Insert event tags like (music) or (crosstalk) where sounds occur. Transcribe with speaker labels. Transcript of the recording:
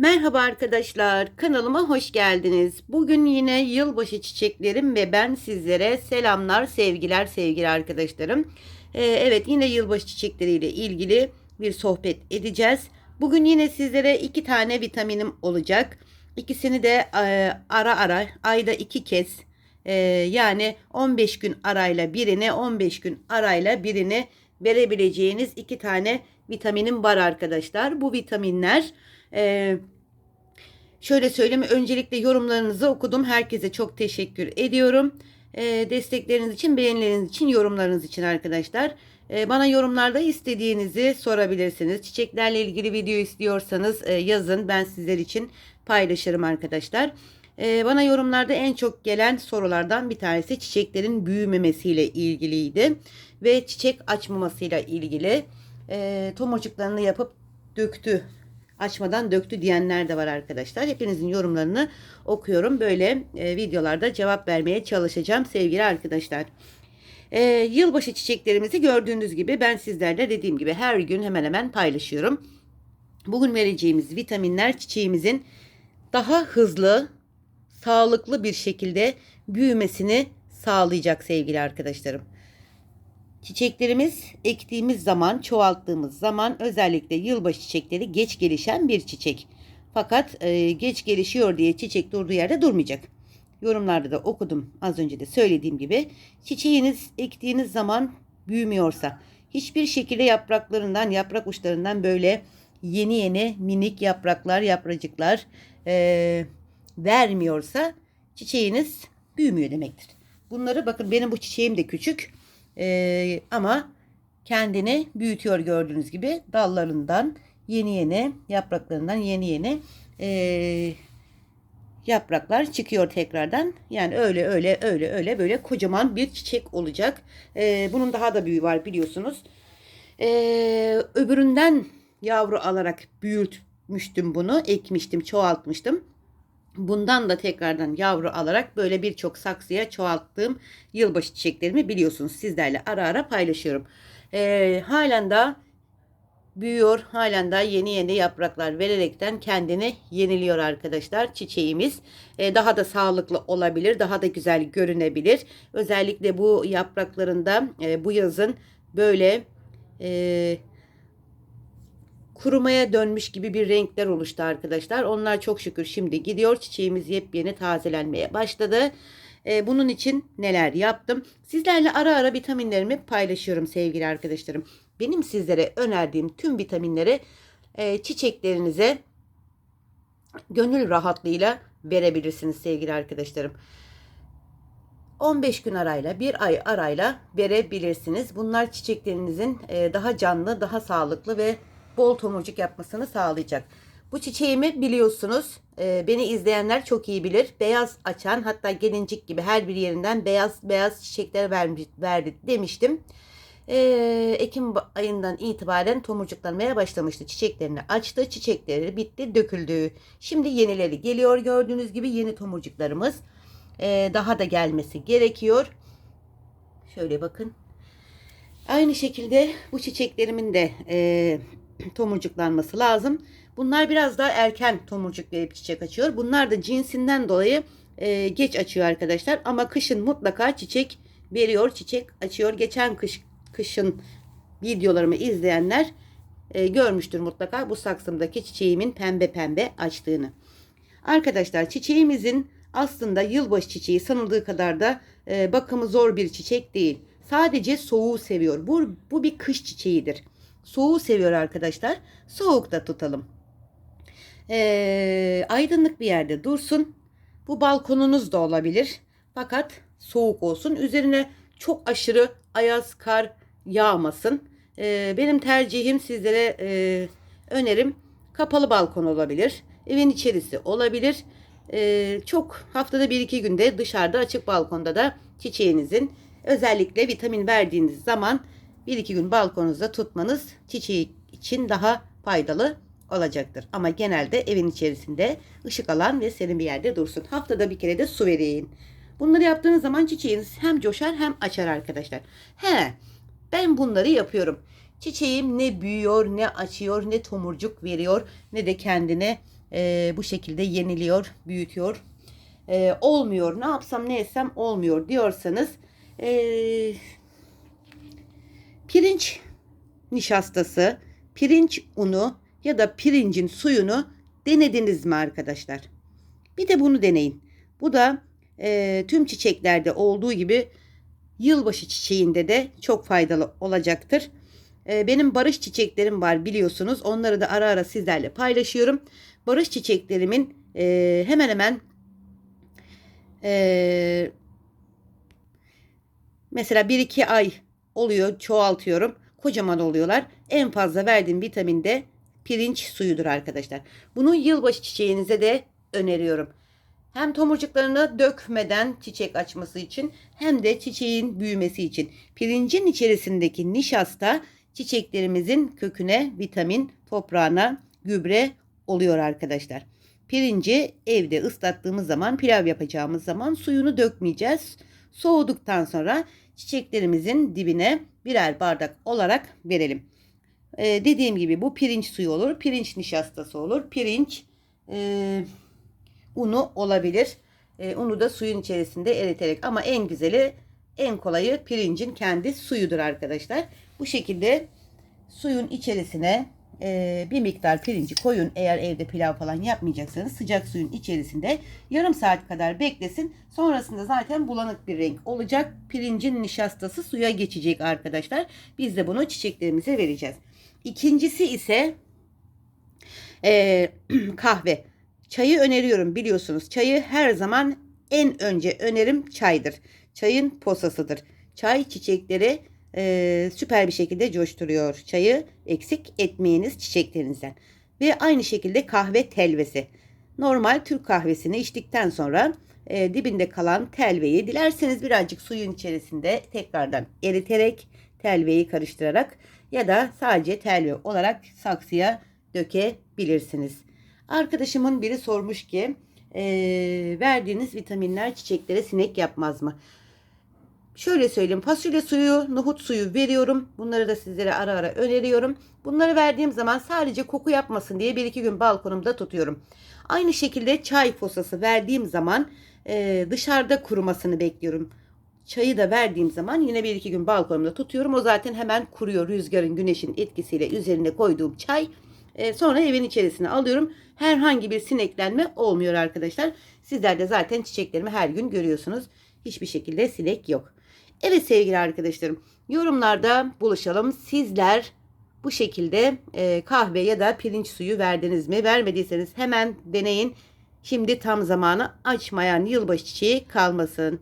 Speaker 1: Merhaba arkadaşlar, kanalıma hoş geldiniz. Bugün yine yılbaşı çiçeklerim ve ben sizlere selamlar, sevgiler sevgili arkadaşlarım. Ee, evet yine yılbaşı çiçekleriyle ilgili bir sohbet edeceğiz. Bugün yine sizlere iki tane vitaminim olacak. İkisini de e, ara ara ayda iki kez e, yani 15 gün arayla birini 15 gün arayla birini verebileceğiniz iki tane vitaminim var arkadaşlar. Bu vitaminler e, şöyle söyleyeyim öncelikle yorumlarınızı okudum. Herkese çok teşekkür ediyorum. E, destekleriniz için, beğenileriniz için, yorumlarınız için arkadaşlar. E, bana yorumlarda istediğinizi sorabilirsiniz. Çiçeklerle ilgili video istiyorsanız e, yazın. Ben sizler için paylaşırım arkadaşlar. E, bana yorumlarda en çok gelen sorulardan bir tanesi çiçeklerin büyümemesiyle ilgiliydi. Ve çiçek açmamasıyla ilgili. E, tomurcuklarını yapıp döktü açmadan döktü diyenler de var arkadaşlar. Hepinizin yorumlarını okuyorum. Böyle e, videolarda cevap vermeye çalışacağım sevgili arkadaşlar. E, yılbaşı çiçeklerimizi gördüğünüz gibi ben sizlerle dediğim gibi her gün hemen hemen paylaşıyorum. Bugün vereceğimiz vitaminler çiçeğimizin daha hızlı, sağlıklı bir şekilde büyümesini sağlayacak sevgili arkadaşlarım. Çiçeklerimiz ektiğimiz zaman, çoğalttığımız zaman özellikle yılbaşı çiçekleri geç gelişen bir çiçek. Fakat e, geç gelişiyor diye çiçek durduğu yerde durmayacak. Yorumlarda da okudum az önce de söylediğim gibi. Çiçeğiniz ektiğiniz zaman büyümüyorsa, hiçbir şekilde yapraklarından, yaprak uçlarından böyle yeni yeni minik yapraklar, yapracıklar e, vermiyorsa çiçeğiniz büyümüyor demektir. Bunları bakın benim bu çiçeğim de küçük. Ee, ama kendini büyütüyor gördüğünüz gibi dallarından yeni yeni yapraklarından yeni yeni e, yapraklar çıkıyor tekrardan. Yani öyle öyle öyle öyle böyle kocaman bir çiçek olacak. Ee, bunun daha da büyüğü var biliyorsunuz. Ee, öbüründen yavru alarak büyütmüştüm bunu. Ekmiştim, çoğaltmıştım. Bundan da tekrardan yavru alarak böyle birçok saksıya çoğalttığım yılbaşı çiçeklerimi biliyorsunuz sizlerle ara ara paylaşıyorum. Ee, halen daha büyüyor. Halen daha yeni yeni yapraklar vererekten kendini yeniliyor arkadaşlar çiçeğimiz. Ee, daha da sağlıklı olabilir. Daha da güzel görünebilir. Özellikle bu yapraklarında e, bu yazın böyle e, kurumaya dönmüş gibi bir renkler oluştu arkadaşlar. Onlar çok şükür şimdi gidiyor. Çiçeğimiz yepyeni tazelenmeye başladı. Ee, bunun için neler yaptım? Sizlerle ara ara vitaminlerimi paylaşıyorum sevgili arkadaşlarım. Benim sizlere önerdiğim tüm vitaminleri e, çiçeklerinize gönül rahatlığıyla verebilirsiniz sevgili arkadaşlarım. 15 gün arayla, bir ay arayla verebilirsiniz. Bunlar çiçeklerinizin e, daha canlı, daha sağlıklı ve bol tomurcuk yapmasını sağlayacak. Bu çiçeğimi biliyorsunuz. E, beni izleyenler çok iyi bilir. Beyaz açan hatta gelincik gibi her bir yerinden beyaz beyaz çiçekler vermiş, verdi demiştim. E, Ekim ayından itibaren tomurcuklanmaya başlamıştı. Çiçeklerini açtı. Çiçekleri bitti, döküldü. Şimdi yenileri geliyor. Gördüğünüz gibi yeni tomurcuklarımız e, daha da gelmesi gerekiyor. Şöyle bakın. Aynı şekilde bu çiçeklerimin de e, (clears throat) tomurcuklanması lazım. Bunlar biraz daha erken tomurcuk verip çiçek açıyor. Bunlar da cinsinden dolayı e, geç açıyor arkadaşlar. Ama kışın mutlaka çiçek veriyor, çiçek açıyor. Geçen kış kışın videolarımı izleyenler e, görmüştür mutlaka bu saksımdaki çiçeğimin pembe pembe açtığını. Arkadaşlar çiçeğimizin aslında yılbaşı çiçeği sanıldığı kadar da e, bakımı zor bir çiçek değil. Sadece soğuğu seviyor. Bu, bu bir kış çiçeğidir. Soğuğu seviyor arkadaşlar. Soğukta tutalım. Ee, aydınlık bir yerde dursun. Bu balkonunuz da olabilir. Fakat soğuk olsun. Üzerine çok aşırı ayaz kar yağmasın. Ee, benim tercihim sizlere e, önerim kapalı balkon olabilir. Evin içerisi olabilir. Ee, çok haftada bir iki günde dışarıda açık balkonda da çiçeğinizin özellikle vitamin verdiğiniz zaman bir iki gün balkonunuzda tutmanız çiçeği için daha faydalı olacaktır. Ama genelde evin içerisinde ışık alan ve serin bir yerde dursun. Haftada bir kere de su vereyim. Bunları yaptığınız zaman çiçeğiniz hem coşar hem açar arkadaşlar. He, ben bunları yapıyorum. Çiçeğim ne büyüyor, ne açıyor, ne tomurcuk veriyor, ne de kendine e, bu şekilde yeniliyor, büyütüyor. E, olmuyor, ne yapsam ne etsem olmuyor diyorsanız e, pirinç nişastası, pirinç unu ya da pirincin suyunu denediniz mi arkadaşlar? Bir de bunu deneyin. Bu da e, tüm çiçeklerde olduğu gibi yılbaşı çiçeğinde de çok faydalı olacaktır. E, benim barış çiçeklerim var biliyorsunuz. Onları da ara ara sizlerle paylaşıyorum. Barış çiçeklerimin e, hemen hemen e, mesela 1-2 ay oluyor çoğaltıyorum. Kocaman oluyorlar. En fazla verdiğim vitamin de pirinç suyudur arkadaşlar. Bunu yılbaşı çiçeğinize de öneriyorum. Hem tomurcuklarını dökmeden çiçek açması için hem de çiçeğin büyümesi için. Pirincin içerisindeki nişasta çiçeklerimizin köküne vitamin, toprağına gübre oluyor arkadaşlar. Pirinci evde ıslattığımız zaman pilav yapacağımız zaman suyunu dökmeyeceğiz. Soğuduktan sonra çiçeklerimizin dibine birer bardak olarak verelim. Ee, dediğim gibi bu pirinç suyu olur, pirinç nişastası olur, pirinç e, unu olabilir. E, unu da suyun içerisinde eriterek ama en güzeli en kolayı pirincin kendi suyudur arkadaşlar. Bu şekilde suyun içerisine e, bir miktar pirinci koyun. Eğer evde pilav falan yapmayacaksanız sıcak suyun içerisinde yarım saat kadar beklesin. Sonrasında zaten bulanık bir renk olacak. Pirincin nişastası suya geçecek arkadaşlar. Biz de bunu çiçeklerimize vereceğiz. İkincisi ise e, (clears throat) kahve. Çayı öneriyorum biliyorsunuz. Çayı her zaman en önce önerim çaydır. Çayın posasıdır. Çay çiçekleri e, süper bir şekilde coşturuyor. Çayı eksik etmeyiniz çiçeklerinizden. Ve aynı şekilde kahve telvesi. Normal Türk kahvesini içtikten sonra e, dibinde kalan telveyi dilerseniz birazcık suyun içerisinde tekrardan eriterek telveyi karıştırarak ya da sadece telve olarak saksıya dökebilirsiniz. Arkadaşımın biri sormuş ki e, verdiğiniz vitaminler çiçeklere sinek yapmaz mı? Şöyle söyleyeyim fasulye suyu, nohut suyu veriyorum. Bunları da sizlere ara ara öneriyorum. Bunları verdiğim zaman sadece koku yapmasın diye bir iki gün balkonumda tutuyorum. Aynı şekilde çay posası verdiğim zaman e, dışarıda kurumasını bekliyorum. Çayı da verdiğim zaman yine bir iki gün balkonumda tutuyorum. O zaten hemen kuruyor rüzgarın güneşin etkisiyle üzerine koyduğum çay. E, sonra evin içerisine alıyorum. Herhangi bir sineklenme olmuyor arkadaşlar. Sizler de zaten çiçeklerimi her gün görüyorsunuz. Hiçbir şekilde sinek yok. Evet sevgili arkadaşlarım yorumlarda buluşalım. Sizler bu şekilde e, kahve ya da pirinç suyu verdiniz mi? Vermediyseniz hemen deneyin. Şimdi tam zamanı açmayan yılbaşı çiçeği kalmasın.